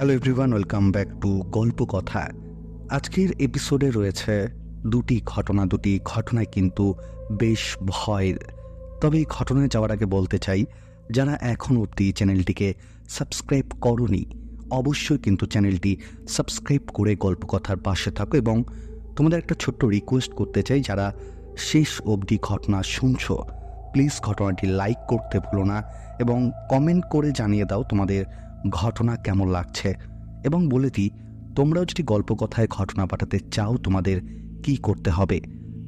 Hello everyone welcome back to Golpo Kotha আজকের এপিসোডে রয়েছে দুটি ঘটনা, দুটি ঘটনায় কিন্তু বেশ ভয়ের তবে এই ঘটনায় যাওয়ার আগে বলতে চাই, যারা এখন অবধি চ্যানেলটিকে সাবস্ক্রাইব করনি, অবশ্যই কিন্তু চ্যানেলটি সাবস্ক্রাইব করে গল্প কথার পাশে থাকো এবং তোমাদের একটা ছোট্ট রিকোয়েস্ট করতে চাই, যারা শেষ অবধি ঘটনা শুনছো প্লিজ ঘটনাটি লাইক করতে ভুলো না এবং কমেন্ট করে জানিয়ে দাও তোমাদের ঘটনা কেমন লাগছে? এবং বলে দিই, তোমরাও যদি গল্প কথায় ঘটনা পাঠাতে চাও, তোমাদের কি করতে হবে?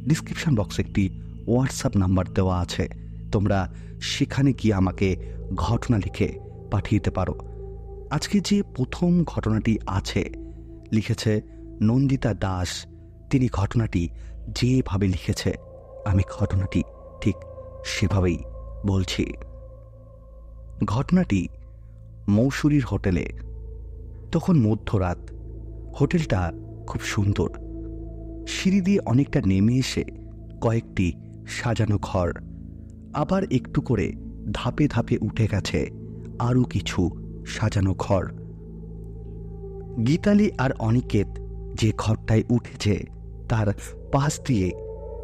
ডিসক্রিপশন বক্সে একটি হোয়াটসঅ্যাপ নাম্বার দেওয়া আছে। তোমরা সেখানে গিয়ে আমাকে ঘটনা লিখে পাঠিয়ে দিতে পারো। আজকে যে প্রথম ঘটনাটি আছে, লিখেছে নন্দিতা দাস। তিনি ঘটনাটি যেভাবে লিখেছে, আমি ঘটনাটি ঠিক সেভাবেই বলছি। ঘটনাটি মৌসুরীর হোটেলে। তখন মধ্যরাত। হোটেলটা খুব সুন্দর। সিঁড়ি দিয়ে অনেকটা নেমে এসে কয়েকটি সাজানো ঘর। আবার একটু করে ধাপে ধাপে উঠে গেছে আরও কিছু সাজানো ঘর। গীতালি আর অনিকেত যে ঘরটায় উঠেছে, তার পাশ দিয়ে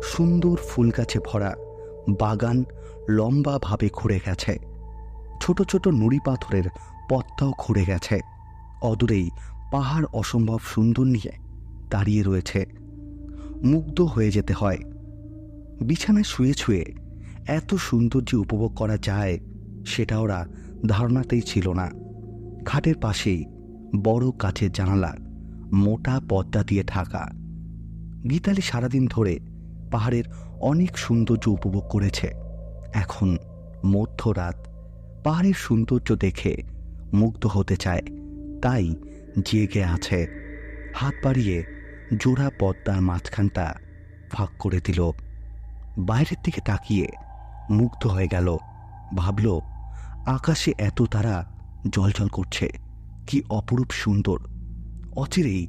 সুন্দর ফুল গাছে ভরা বাগান লম্বাভাবে ঘুরে গেছে। ছোট ছোট নুড়ি পাথরের পথটাও ঘুরে গেছে। অদূরেই পাহাড় অসম্ভব সুন্দর নিয়ে দাঁড়িয়ে রয়েছে। মুগ্ধ হয়ে যেতে হয়। বিছানায় শুয়ে ছুঁয়ে এত সৌন্দর্য উপভোগ করা যায়, সেটা ওরা ধারণাতেই ছিল না। খাটের পাশেই বড় কাচের জানালা, মোটা পর্দা দিয়ে ঢাকা। গীতালি সারাদিন ধরে পাহাড়ের অনেক সৌন্দর্য উপভোগ করেছে। এখন মধ্যরাত পাহাড়ের সৌন্দর্য দেখে মুগ্ধ হতে চায়। তাই জেগে আছে। হাত বাড়িয়ে জোড়া পদ্মার মাঝখানটা ফাঁক করে দিল। বাইরের দিকে তাকিয়ে মুগ্ধ হয়ে গেল। ভাবল, আকাশে এত তারা জলজল করছে, কি অপরূপ সুন্দর। অচিরেই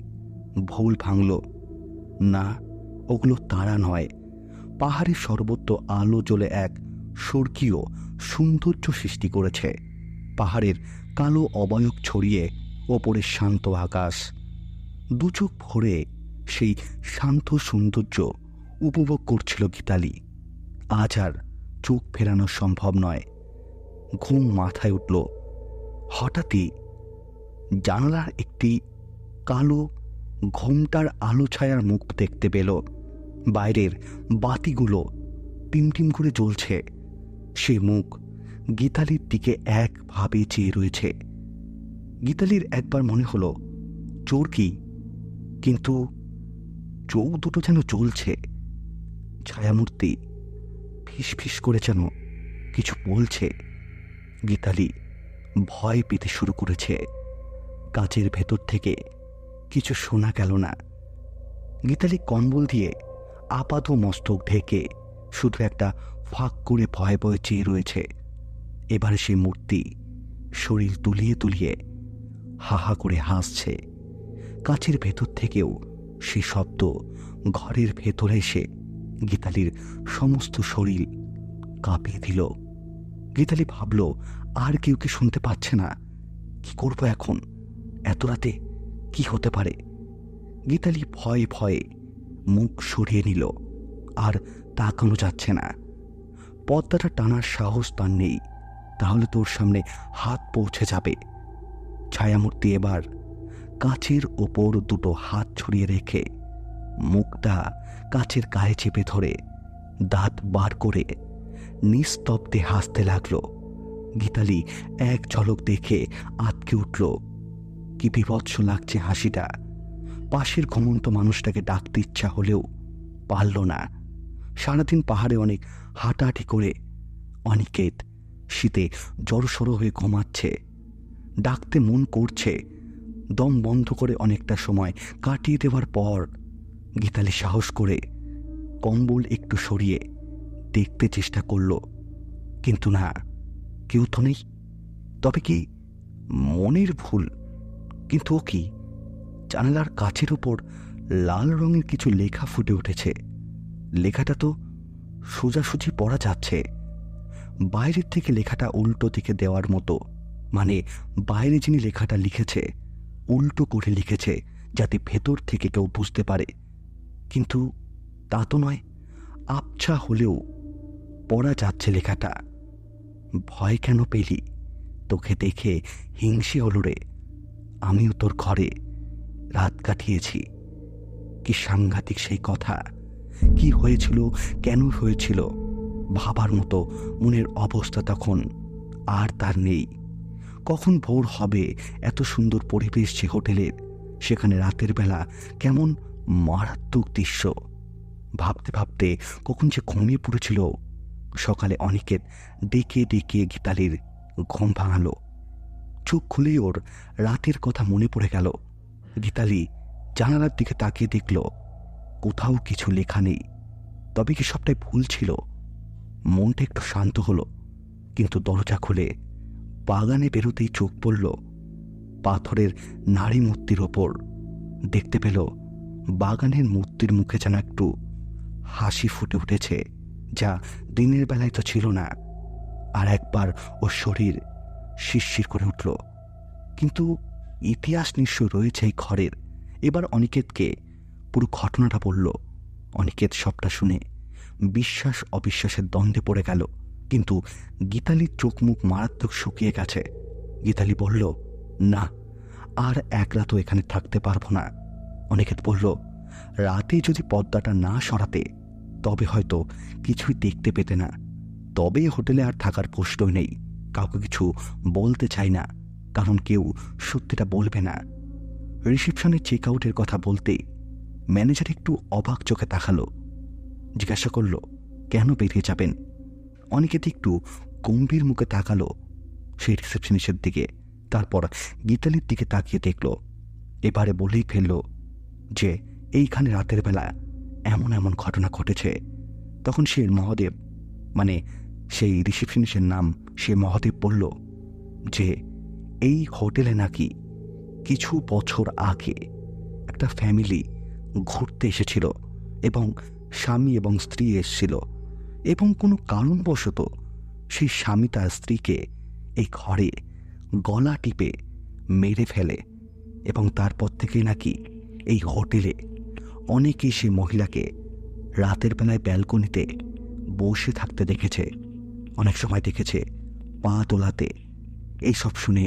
ভুল ভাঙল। না, ওগুলো তারা নয়। পাহাড়ের সর্বত্র আলো জ্বলে এক স্বর্গীয় সৌন্দর্য সৃষ্টি করেছে। পাহাড়ের কালো অবয়ব ছড়িয়ে ওপরে শান্ত আকাশ। দুচোখ ভরে সেই শান্ত সৌন্দর্য উপভোগ করছিল গীতালি। আজ আর চোখ ফেরানো সম্ভব নয়। ঘুম মাথায় উঠল। হঠাৎই জানালার একটি কালো ঘোমটার আলো ছায়ার মুখ দেখতে পেল। বাইরের বাতিগুলো টিমটিম করে জ্বলছে। সে মুখ গীতালির দিকে একভাবে চেয়ে রয়েছে। গীতালির একবার মনে হলো, চোর কি? কিন্তু চোখ দুটো যেন চলছে। ছায়ামূর্তি ফিস ফিস করে যেন কিছু বলছে। গীতালি ভয় পেতে শুরু করেছে। কাচের ভেতর থেকে কিছু শোনা গেল না। গীতালি কম্বল দিয়ে আপাত মস্তক ঢেকে শুধু একটা ফাঁক করে ভয়ে ভয়ে চেয়ে রয়েছে। এবারে সেই মূর্তি শরীর তুলিয়ে তুলিয়ে হাহা করে হাসছে। কাছের ভেতর থেকেও সে শব্দ ঘরের ভেতরে এসে গীতালির সমস্ত শরীর কাঁপিয়ে দিল। গীতালি ভাবল, আর কেউ কি শুনতে পাচ্ছে না? কি করব এখন? এত রাতে কি হতে পারে? গীতালি ভয়ে ভয়ে মুখ সরিয়ে নিল, আর তাকানো যাচ্ছে না। পদ্মাটা টানার সাহস তার নেই। তাহলে তোর সামনে হাত পৌঁছে যাবে। ছায়ামূর্তি এবার কাচের ওপর দুটো হাত ছড়িয়ে রেখে মুখটা কাচের গায়ে চেপে ধরে দাঁত বার করে নিস্তব্ধে হাসতে লাগল। গীতালি এক ঝলক দেখে আতকে উঠল। কি বিভৎস লাগছে হাসিটা। পাশের ঘুমন্ত মানুষটাকে ডাকতে ইচ্ছা হলেও পারল না। সারাদিন পাহাড়ে অনেক হাঁটাহাঁটি করে অনিকেত শীতে জড়সড়ো হয়ে ঘুমাচ্ছে। ডাকতে মন করছে। দম বন্ধ করে অনেকটা সময় কাটিয়ে দেওয়ার পর গীতালি সাহস করে কম্বল একটু সরিয়ে দেখতে চেষ্টা করল। কিন্তু না, কেউ তো নেই। তবে কি মনের ভুল? কিন্তু ও কি? জানালার কাছের ওপর লাল রঙের কিছু লেখা ফুটে উঠেছে। লেখাটা তো সোজাসুজি পড়া যাচ্ছে। বাইরের থেকে লেখাটা উল্টো থেকে দেওয়ার মতো। মানে বাইরে যিনি লেখাটা লিখেছে, উল্টো করে লিখেছে, যাতে ভেতর থেকে কেউ বুঝতে পারে। কিন্তু তা তো নয়, আবছা হলেও পড়া যাচ্ছে লেখাটা। ভয় কেন পেলি? তোকে দেখে হিংসে হলো রে আমিও তোর ঘরে রাত কাটিয়েছি। কি সাংঘাতিক সেই কথা। কি হয়েছিল? কেন হয়েছিল? ভাবার মতো মনের অবস্থা তখন আর তার নেই। কখন ভোর হবে এত সুন্দর পরিবেশ যে হোটেলের সেখানে রাতের বেলা কেমন মারাত্মক দৃশ্য। ভাবতে ভাবতে কখন যে ঘুমিয়ে পড়েছিল, সকালে অনেকের ডেকে ডেকে গীতালির ঘুম ভাঙালো। চোখ খুলেই ওর রাতের কথা মনে পড়ে গেল। গীতালি জানালার দিকে তাকিয়ে দেখল, কোথাও কিছু লেখা নেই। তবে কি সবটাই ভুল ছিল? মনটা একটু শান্ত হলো, কিন্তু দরজা খুলে বাগানে বেরোতেই চোখ পড়ল পাথরের নারী মূর্তির ওপর। দেখতে পেল বাগানের মূর্তির মুখে যেন একটু হাসি ফুটে উঠেছে, যা দিনের বেলায় তো ছিল না। আর একবার ওর শরীর শিরশির করে উঠল। কিন্তু ইতিহাস নিশ্চয় রয়েছে এই ঘরের এবার অনিকেতকে পুরো ঘটনাটা বলল। অনিকেত সবটা শুনে বিশ্বাস অবিশ্বাসের দ্বন্দ্বে পড়ে গেল। কিন্তু গীতালির চোখ মুখ মারাত্মক শুকিয়ে গেছে। গীতালি বলল, না, আর এক রাতও এখানে থাকতে পারব না। অনিকেত বলল, রাতে যদি পর্দাটা না সরাতে, তবে হয়তো কিছুই দেখতে পেতে না। তবে হোটেলে আর থাকার প্রশ্নই নেই। কাউকে কিছু বলতে চাই না, কারণ কেউ সত্যিটা বলবে না। রিসেপশনে চেক আউটের কথা বলতে ম্যানেজার একটু অবাক চোখে তাকালো। জিজ্ঞাসা করল, কেন বেরিয়ে যাবেন? অনেকে একটু গম্ভীর মুখে তাকালো। সেই রিসেপশনিস্টের দিকে, তারপর গীতালির দিকে তাকিয়ে দেখল। এবারে বলেই ফেলল যে, এইখানে রাতের বেলা এমন এমন ঘটনা ঘটেছে। তখন সে মহাদেব মানে সেই রিসেপশনিস্টের নাম সে মহাদেব বলল যে, এই হোটেলে নাকি কিছু বছর আগে একটা ফ্যামিলি ঘুরতে এসেছিল এবং স্বামী এবং স্ত্রী এসেছিল এবং কোনো কারণবশত সেই স্বামী তার স্ত্রীকে এই ঘরে গলা টিপে মেরে ফেলে এবং তারপর থেকে নাকি এই হোটেলে অনেকেই সেই মহিলাকে রাতের বেলায় ব্যালকনিতে বসে থাকতে দেখেছে। অনেক সময় দেখেছে পা তোলাতে। এইসব শুনে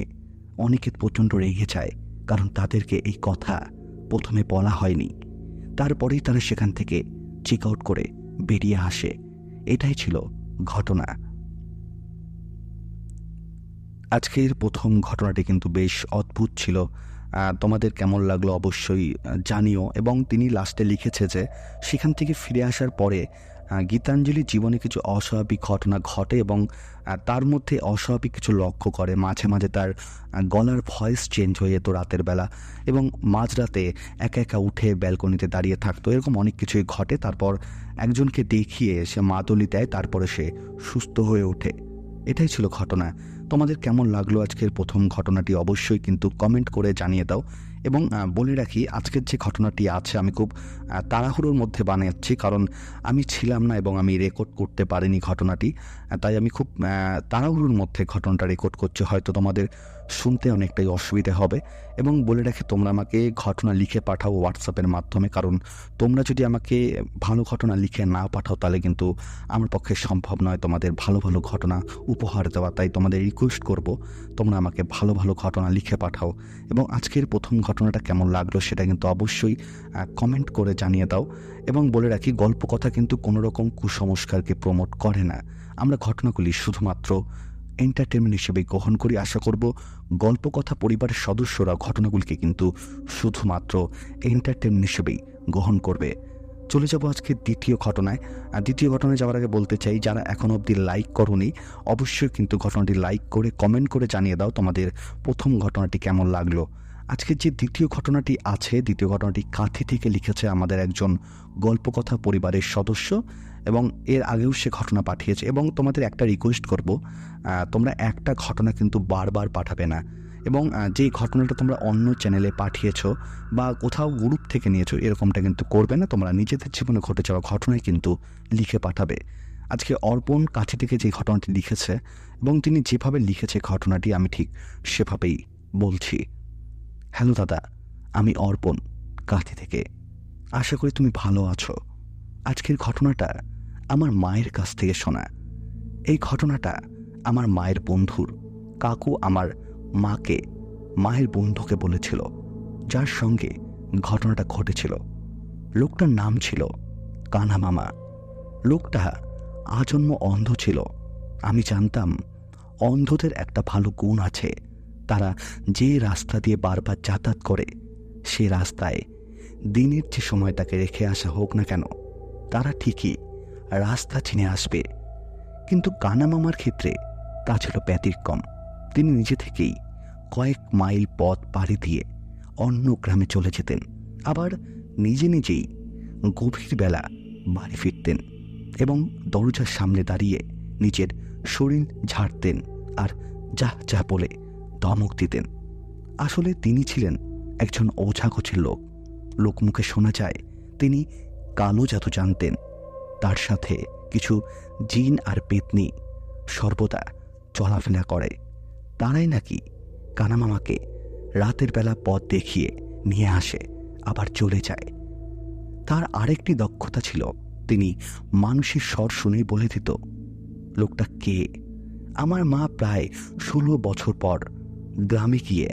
অনেকে প্রচণ্ড রেগে যায়, কারণ তাদেরকে এই কথা প্রথমে বলা হয়নি। তারপরেই তারা সেখান থেকে চেক আউট করে বেরিয়ে আসে। এটাই ছিল ঘটনা। আজকের প্রথম ঘটনাটি কিন্তু বেশ অদ্ভুত ছিল। তোমাদের কেমন লাগল অবশ্যই জানিও। এবং তিনি লাস্টে লিখেছে যে, সেখান থেকে ফিরে আসার পরে আহ, গীতাঞ্জলির জীবনে কিছু অস্বাভাবিক ঘটনা ঘটে এবং তার মধ্যে অস্বাভাবিক কিছু লক্ষ্য করে। মাঝে মাঝে তার গলার ভয়েস চেঞ্জ হয়ে যেত রাতের বেলা এবং মাঝরাতে একা একা উঠে ব্যালকনিতে দাঁড়িয়ে থাকতো। এরকম অনেক কিছুই ঘটে। তারপর একজনকে দেখিয়ে সে মাদলি দেয় তারপরে সে সুস্থ হয়ে ওঠে। এটাই ছিল ঘটনা। তোমাদের কেমন লাগল আজকের প্রথম ঘটনাটি অবশ্যই কিন্তু কমেন্ট করে জানিয়ে দাও। এবং বলে রাখি আজকের যে ঘটনাটি আছে আমি খুব তাড়াহুড়োর মধ্যে বানাচ্ছি কারণ আমি ছিলাম না এবং আমি রেকর্ড করতে পারিনি ঘটনাটি। তাই আমি খুব তাড়াহুড়োর মধ্যে ঘটনাটা রেকর্ড করছি। হয়তো তোমাদের শুনতে অনেকটাই অসুবিধা হবে। এবং বলে রাখি, তোমরা আমাকে ঘটনা লিখে পাঠাও হোয়াটসঅ্যাপের মাধ্যমে। কারণ তোমরা যদি আমাকে ভালো ঘটনা লিখে না পাঠাও, তাহলে কিন্তু আমার পক্ষে সম্ভব নয় তোমাদের ভালো ভালো ঘটনা উপহার দেওয়া। তাই তোমাদের রিকোয়েস্ট করব, তোমরা আমাকে ভালো ভালো ঘটনা লিখে পাঠাও। এবং আজকের প্রথম ঘটনাটা কেমন লাগল সেটা কিন্তু অবশ্যই কমেন্ট করে জানিয়ে দাও। এবং বলে রাখি, গল্প কথা কিন্তু কোনো রকম কুসংস্কারকে প্রমোট করে না। আমরা ঘটনাগুলি শুধুমাত্র এন্টারটেনমেন্ট হিসেবে গ্রহণ করি, আশা করব গল্প কথা পরিবারের সদস্যরা ঘটনাগুলিকে কিন্তু শুধুমাত্র এন্টারটেনমেন্ট হিসেবেই গ্রহণ করবে। চলে যাব আজকে দ্বিতীয় ঘটনায়। আর দ্বিতীয় ঘটনায় যাওয়ার আগে বলতে চাই, যারা এখনও অবধি লাইক করনি, অবশ্যই কিন্তু ঘটনাটি লাইক করে কমেন্ট করে জানিয়ে দাও তোমাদের প্রথম ঘটনাটি কেমন লাগল। আজকের যে দ্বিতীয় ঘটনাটি আছে, দ্বিতীয় ঘটনাটি কাঁথি থেকে লিখেছে আমাদের একজন গল্পকথা পরিবারের সদস্য। এবং এর আগেও সে ঘটনা পাঠিয়েছে এবং তোমাদের একটা রিকোয়েস্ট করব। তোমরা একটা ঘটনা কিন্তু বারবার পাঠাবে না। এবং যে ঘটনাটা তোমরা অন্য চ্যানেলে পাঠিয়েছ বা কোথাও গ্রুপ থেকে নিয়েছো, এরকমটা কিন্তু করবে না। তোমরা নিজেদের জীবনে ঘটে যাওয়া ঘটনায় কিন্তু লিখে পাঠাবে। আজকে অর্পণ কাছে থেকে যে ঘটনাটি লিখেছে এবং তিনি যেভাবে লিখেছে ঘটনাটি, আমি ঠিক সেভাবেই বলছি। হ্যালো দাদা, আমি অর্পণ কাঁথি থেকে। আশা করি তুমি ভালো আছো। আজকের ঘটনাটা আমার মায়ের কাছ থেকে শোনা। এই ঘটনাটা আমার মায়ের বন্ধুর, কাকু আমার মাকে, মায়ের বন্ধুকে বলেছিল, যার সঙ্গে ঘটনাটা ঘটেছিল। লোকটার নাম ছিল কানা মামা। লোকটা আজন্ম অন্ধ ছিল। আমি জানতাম অন্ধদের একটা ভালো গুণ আছে। তারা যে রাস্তা দিয়ে বারবার যাতায়াত করে, সে রাস্তায় দিনের যে সময়টাকে রেখে আসা হোক না কেন তারা ঠিকই রাস্তা চিনে আসবে। কিন্তু কানা মামার ক্ষেত্রে তা ছিল ব্যতিক্রম। তিনি নিজে থেকেই কয়েক মাইল পথ পাড়ি দিয়ে অন্য গ্রামে চলে যেতেন। আবার নিজে নিজেই গভীর বেলা বাড়ি ফিরতেন এবং দরজার সামনে দাঁড়িয়ে নিজের শরীর ঝাড়তেন আর যা যা বলে ধমক দিতেন। আসলে তিনি ছিলেন একজন ওঝাগোছের লোক। লোকমুখে শোনা যায় তিনি কালো জাদু জানতেন। তার সাথে কিছু জিন আর পেতনি সর্বদা চলাফেরা করে। তারাই নাকি কানামামাকে রাতের বেলা পথ দেখিয়ে নিয়ে আসে, আবার চলে যায়। তার আরেকটি দক্ষতা ছিল, তিনি মানুষের স্বর শুনেই বলে দিত, লোকটা কে? আমার মা প্রায় ষোলো বছর পর গ্রামে গিয়ে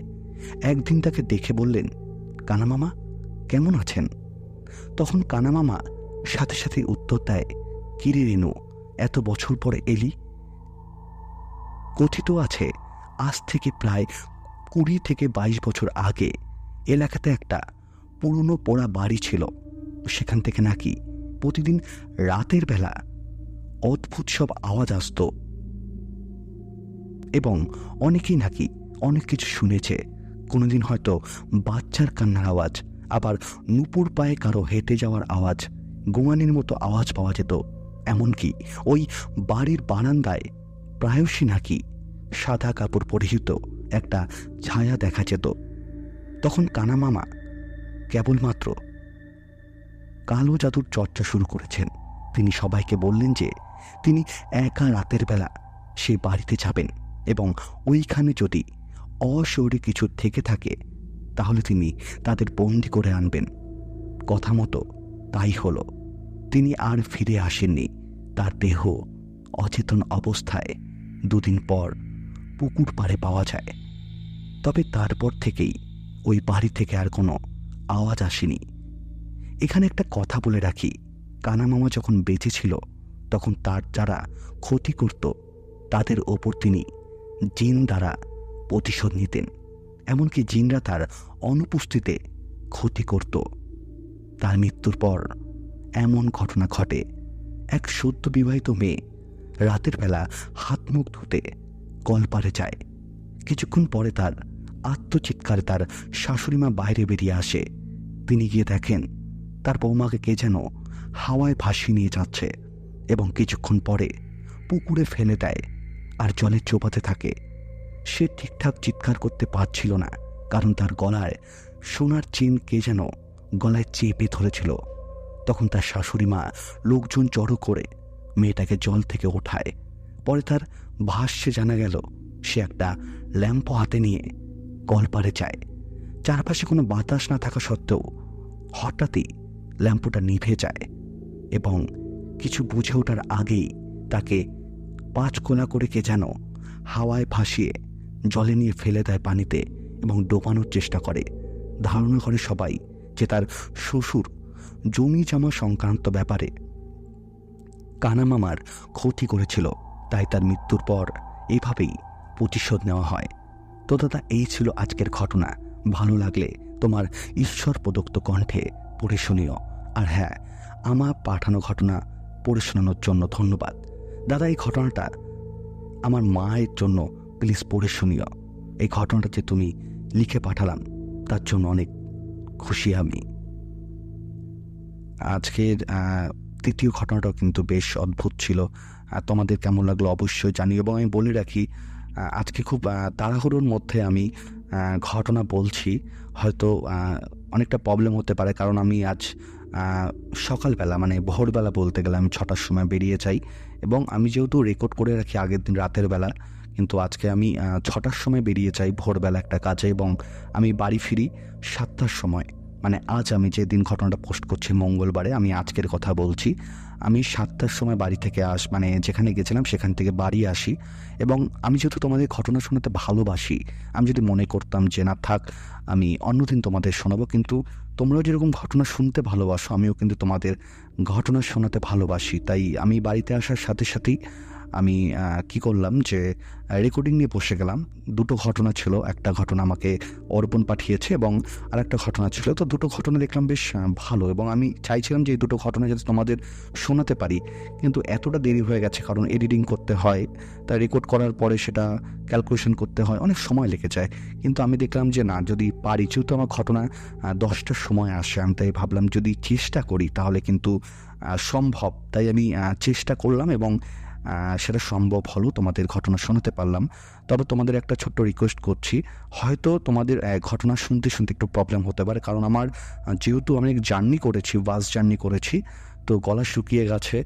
একদিন তাকে দেখে বললেন, কানামামা, কেমন আছেন তখন কানামামা সাথে সাথে উত্তর দেয় কিরে রেনু এত বছর পরে এলি? কথিত আছে, আজ থেকে প্রায় কুড়ি থেকে বাইশ বছর আগে এলাকাতে একটা পুরনো পোড়া বাড়ি ছিল। সেখান থেকে নাকি প্রতিদিন রাতের বেলা অদ্ভুত সব আওয়াজ আসতো এবং অনেকেই নাকি অনেক কিছু শুনেছে। কোনোদিন হয়তো বাচ্চার কান্নার আওয়াজ আবার নুপুর পায়ে কারও হেঁটে যাওয়ার আওয়াজ, গোয়ানির মতো আওয়াজ পাওয়া যেত। এমনকি ওই বাড়ির বারান্দায় প্রায়শই নাকি সাদা কাপড় পরিহিত একটা ছায়া দেখা যেত। তখন কানা মামা কেবলমাত্র কালো জাদুর চর্চা শুরু করেছেন। তিনি সবাইকে বললেন যে, তিনি একা রাতের বেলা সে বাড়িতে যাবেন এবং ওইখানে যদি অশৌরী কিছু থেকে থাকে তাহলে তিনি তাদের বন্দি করে আনবেন। কথা মতো তাই হলো। তিনি আর ফিরে আসেননি। তার দেহ অচেতন অবস্থায় দুদিন পর পুকুর পাড়ে পাওয়া যায়। তবে তারপর থেকেই ওই বাড়ি থেকে আর কোনো আওয়াজ আসেনি। এখানে একটা কথা বলে রাখি। কানা মামা যখন বেঁচে ছিল, তখন তার যারা ক্ষতি করত, তাদের ওপর তিনি জিন দ্বারা প্রতিশোধ নিতেন। এমনকি জিনরা তার অনুপস্থিতিতে ক্ষতি করত। তার মৃত্যুর পর এমন ঘটনা ঘটে। এক সদ্য বিবাহিত মেয়ে রাতের বেলা হাত মুখ ধুতে কলপারে যায়। কিছুক্ষণ পরে তার আত্মচিৎকারে তার শাশুড়িমা বাইরে বেরিয়ে আসে। তিনি গিয়ে দেখেন, তার বৌমাকে কে যেন হাওয়ায় ভাসিয়ে নিয়ে যাচ্ছে এবং কিছুক্ষণ পরে পুকুরে ফেলে দেয় আর জলে চোপাতে থাকে। সে ঠিকঠাক চিৎকার করতে পারছিল না, কারণ তার গলায় সোনার চেন কে যেন গলায় চেপে ধরেছিল। তখন তার শাশুড়ি মা লোকজন জড়ো করে মেয়েটাকে জল থেকে ওঠায়। পরে তার ভাষ্যে জানা গেল, সে একটা ল্যাম্প হাতে নিয়ে কলপারে যায়। চারপাশে কোনো বাতাস না থাকা সত্ত্বেও হঠাৎই ল্যাম্পটা নিভে যায় এবং কিছু বুঝে ওঠার আগেই তাকে পাঁচ কোনা করে কে যেন হাওয়ায় ভাসিয়ে জলে নিয়ে ফেলে দেয় পানিতে এবং ডোবানোর চেষ্টা করে। ধারণা করে সবাই যে তার শ্বশুর জমি জমা সংক্রান্ত ব্যাপারে কানামামার ক্ষতি করেছিল, তাই তার মৃত্যুর পর এভাবেই প্রতিশোধ নেওয়া হয়। তো দাদা, এই ছিল আজকের ঘটনা। ভালো লাগলে তোমার ঈশ্বর প্রদত্ত কণ্ঠে পড়ে শুনিও। আর হ্যাঁ আমার পাঠানো ঘটনা পড়ে শোনানোর জন্য ধন্যবাদ। দাদা, এই ঘটনাটা আমার মায়ের জন্য প্লিজ পড়ে শুনিও। এই ঘটনাটা যে তুমি লিখে পাঠালাম, তার জন্য অনেক খুশি আমি। আজকের তৃতীয় ঘটনাটাও কিন্তু বেশ অদ্ভুত ছিল। তোমাদের কেমন লাগল অবশ্যই জানিও এবং আমি বলে রাখি আজকে খুব তাড়াহুড়োর মধ্যে আমি ঘটনা বলছি। হয়তো অনেকটা প্রবলেম হতে পারে কারণ আমি আজ সকালবেলা মানে ভোরবেলা বলতে গেলে আমি ছটার সময় বেরিয়ে যাই এবং আমি যেহেতু রেকর্ড করে রাখি আগের দিন রাতের বেলা কিন্তু আজকে আমি ছটার সময় বেরিয়ে যাই ভোরবেলা একটা কাজে এবং আমি বাড়ি ফিরি সাতটার সময়। মানে আজ আমি যে দিন ঘটনাটা পোস্ট করছি মঙ্গলবারে, আমি আজকের কথা বলছি। আমি সাতটার সময় বাড়ি থেকে আস মানে যেখানে গেছিলাম সেখান থেকে বাড়ি আসি এবং আমি যেহেতু তোমাদের ঘটনা শোনাতে ভালোবাসি, আমি যদি মনে করতাম যে না থাক, আমি অন্যদিন তোমাদের শোনাবো, কিন্তু তোমরাও যেরকম ঘটনা শুনতে ভালোবাসো, আমিও কিন্তু তোমাদের ঘটনা শোনাতে ভালোবাসি। তাই আমি বাড়িতে আসার সাথে সাথেই আমি কি করলাম যে রেকর্ডিং নিয়ে বসে গেলাম। দুটো ঘটনা ছিল। একটা ঘটনা আমাকে অর্পণ পাঠিয়েছে এবং আর একটা ঘটনা ছিল। তো দুটো ঘটনা দেখলাম বেশ ভালো এবং আমি চাইছিলাম যে এই দুটো ঘটনা যাতে তোমাদের শোনাতে পারি। কিন্তু এতটা দেরি হয়ে গেছে কারণ এডিটিং করতে হয়, তা রেকর্ড করার পরে সেটা ক্যালকুলেশন করতে হয়, অনেক সময় লেগে যায়। কিন্তু আমি দেখলাম যে না, যদি পারি, যেহেতু আমার ঘটনা দশটার সময় আসে, আমি তাই ভাবলাম যদি চেষ্টা করি তাহলে কিন্তু সম্ভব। তাই আমি চেষ্টা করলাম এবং সেটা সম্ভব হলো, তোমাদের ঘটনা শোনাতে পারলাম। তবে তোমাদের একটা ছোট্ট রিকোয়েস্ট করছি। হয়তো তোমাদের ঘটনা শুনতে শুনতে একটু প্রবলেম হতে পারে। কারণ আমার যেহেতু আমি জার্নি করেছি বাস জার্নি করেছি, তো গলা শুকিয়ে গেছে।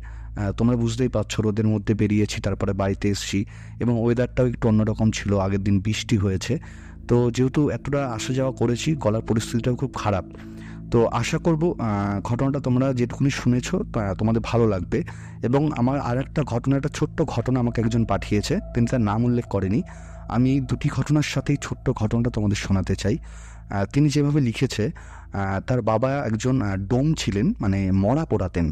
তোমরা বুঝতেই পারছ, রোদের মধ্যে বেরিয়েছি, তারপরে বাড়িতে এসেছি এবং ওয়েদারটাও একটু অন্যরকম ছিল। আগের দিন বৃষ্টি হয়েছে। তো যেহেতু এতটা আসা যাওয়া করেছি, গলার পরিস্থিতিটাও খুব খারাপ। তো আশা করব ঘটনাটা তোমরা যেটুকুনি শুনেছ তোমাদের ভালো লাগবে। এবং আমার আর একটা ঘটনা, একটা ছোট্ট ঘটনা আমাকে একজন পাঠিয়েছে। তিনি তার নাম উল্লেখ করেনি। আমি এই দুটি ঘটনার সাথেই ছোট্ট ঘটনাটা তোমাদের শোনাতে চাই। তিনি যেভাবে লিখেছে তার বাবা একজন ডোম ছিলেন মানে মরা পোড়াতেন।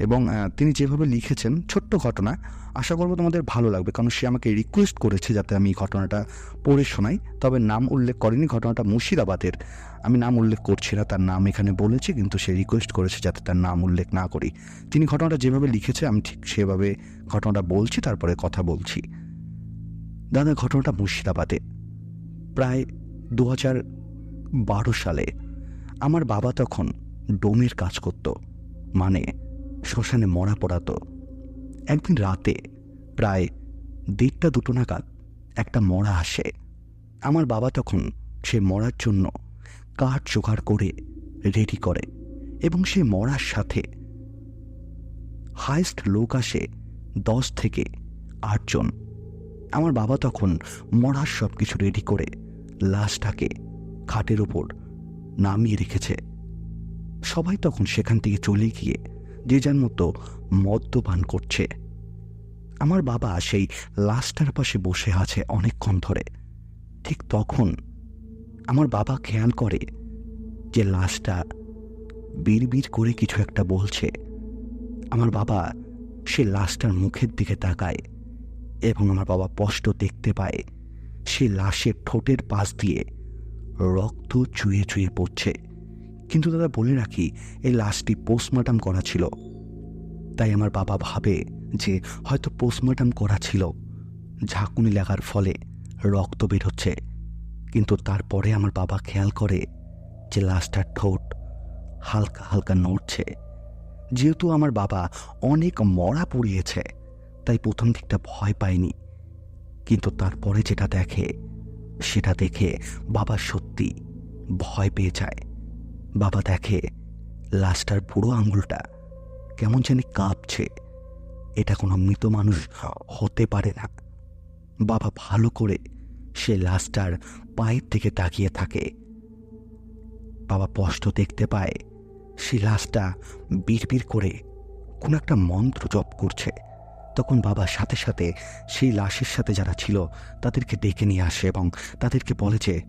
এবং তিনি যেভাবে লিখেছেন, ছোট্ট ঘটনা, আশা করব তোমাদের ভালো লাগবে। কারণ সে আমাকে রিকোয়েস্ট করেছে যাতে আমি ঘটনাটা পড়ে শোনাই। তবে নাম উল্লেখ করেনি, ঘটনাটা মুর্শিদাবাদের। আমি নাম উল্লেখ করছি না, তার নাম এখানে বলেছি, কিন্তু সে রিকোয়েস্ট করেছে যাতে তার নাম উল্লেখ না করি। তিনি ঘটনাটা যেভাবে লিখেছে, আমি ঠিক সেভাবে ঘটনাটা বলছি, তারপরে কথা বলছি। দাদা, ঘটনাটা মুর্শিদাবাদে। প্রায় দু হাজার বারো সালে। আমার বাবা তখন ডোমের কাজ করত মানে শ্মশানে মরা পড়াতো। একদিন রাতে প্রায় দেড়টা দুটো নাগাদ একটা মরা আসে। আমার বাবা তখন সে মরার জন্য কাঠ জোগাড় করে রেডি করে এবং সে মরার সাথে হাইস্ট লোক আসে দশ থেকে আটজন আমার বাবা তখন মরার সব কিছু রেডি করে লাশটাকে খাটের ওপর নামিয়ে রেখেছে। সবাই তখন সেখান থেকে চলে গিয়ে যে যার মতো মদ্যপান করছে। আমার বাবা সেই লাশটার পাশে বসে আছে অনেকক্ষণ ধরে। ঠিক তখন আমার বাবা খেয়াল করে যে লাশটা বিড়বিড় করে কিছু একটা বলছে। আমার বাবা সে লাশটার মুখের দিকে তাকায় এবং আমার বাবা স্পষ্ট দেখতে পায় সে লাশের ঠোঁটের পাশ দিয়ে রক্ত চুয়ে চুয়ে পড়ছে। কিন্তু দাদা বলে রাখি, এই লাশটি পোস্টমর্টম করা ছিল। তাই আমার বাবা ভাবে যে হয়তো পোস্টমর্টম করা ছিল। ঝাঁকুনি লাগার ফলে রক্ত বেরোচ্ছে কিন্তু তারপরে আমার বাবা খেয়াল করে যে লাশটার ঠোঁট হালকা হালকা নড়ছে। যেহেতু আমার বাবা অনেক মরা পড়িয়েছে, তাই প্রথম দিকটা ভয় পায়নি। কিন্তু তারপরে যেটা দেখে সেটা দেখে বাবা সত্যি ভয় পেয়ে যায়। বাবা দেখে লাশটার পুরো আঙুলটা কেমন জানি কাঁপছে। এটা কোনো মৃত মানুষ হতে পারে না। বাবা ভালো করে সে লাশটার পায়ের দিকে তাকিয়ে থাকে। বাবা স্পষ্ট দেখতে পায়, সে লাশটা বিড়বিড় করে কোনো একটা মন্ত্র জপ করছে। তখন বাবা সাথে সাথে সেই লাশের সাথে যারা ছিল, তাদেরকে ডেকে নিয়ে আসে এবং তাদেরকে বলে যে,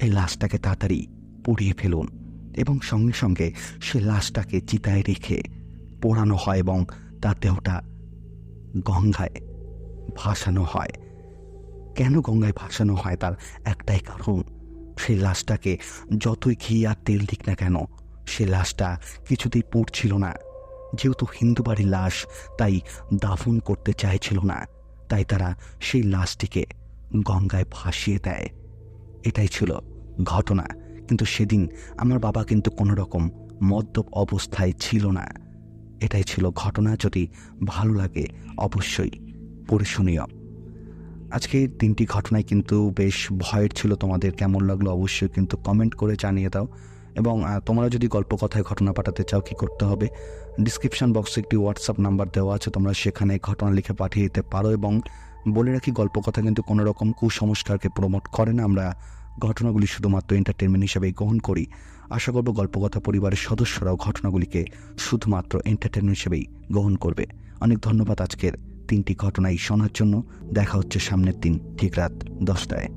এই লাশটাকে তাড়াতাড়ি পুড়িয়ে ফেলুন। এবং সঙ্গে সঙ্গে সে লাশটাকে চিতায় রেখে পোড়ানো হয় এবং তার দেহটা গঙ্গায় ভাসানো হয়। কেন গঙ্গায় ভাসানো হয় তার একটাই কারণ সেই লাশটাকে যতই ঘি আর তেল দিক না কেন, সে লাশটা কিছুতেই পুড়ছিল না। যেহেতু হিন্দু বাড়ির লাশ, তাই দাফন করতে চাইছিল না। তাই তারা সেই লাশটিকে গঙ্গায় ভাসিয়ে দেয়। এটাই ছিল ঘটনা। কিন্তু সেদিন আমার বাবা কিন্তু কোনো রকম মদ্যপ অবস্থায় ছিল না। এটাই ছিল ঘটনা। যদি ভালো লাগে, অবশ্যই পরিশনীয় আজকে তিনটি ঘটনায় কিন্তু বেশ ভয়ের ছিল। তোমাদের কেমন লাগল অবশ্যই কিন্তু কমেন্ট করে জানিয়ে দাও। এবং তোমরা যদি গল্প কথায় ঘটনা পাঠাতে চাও কি করতে হবে ডিসক্রিপশন বক্সে একটি হোয়াটসঅ্যাপ নাম্বার দেওয়া আছে, তোমরা সেখানে ঘটনা লিখে পাঠিয়ে দিতে পারো এবং বলে রাখি গল্প কথা কিন্তু কোনো রকম কুসংস্কারকে প্রমোট করে না। আমরা ঘটনাগুলি শুধুমাত্র এন্টারটেনমেন্ট হিসেবেই গ্রহণ করি। আশা করব গল্পকথা পরিবারের সদস্যরাও ঘটনাগুলিকে শুধুমাত্র এন্টারটেনমেন্ট হিসেবেই গ্রহণ করবে। অনেক ধন্যবাদ আজকের তিনটি ঘটনাই শোনার জন্য। দেখা হচ্ছে সামনের দিন, ঠিক রাত দশটায়।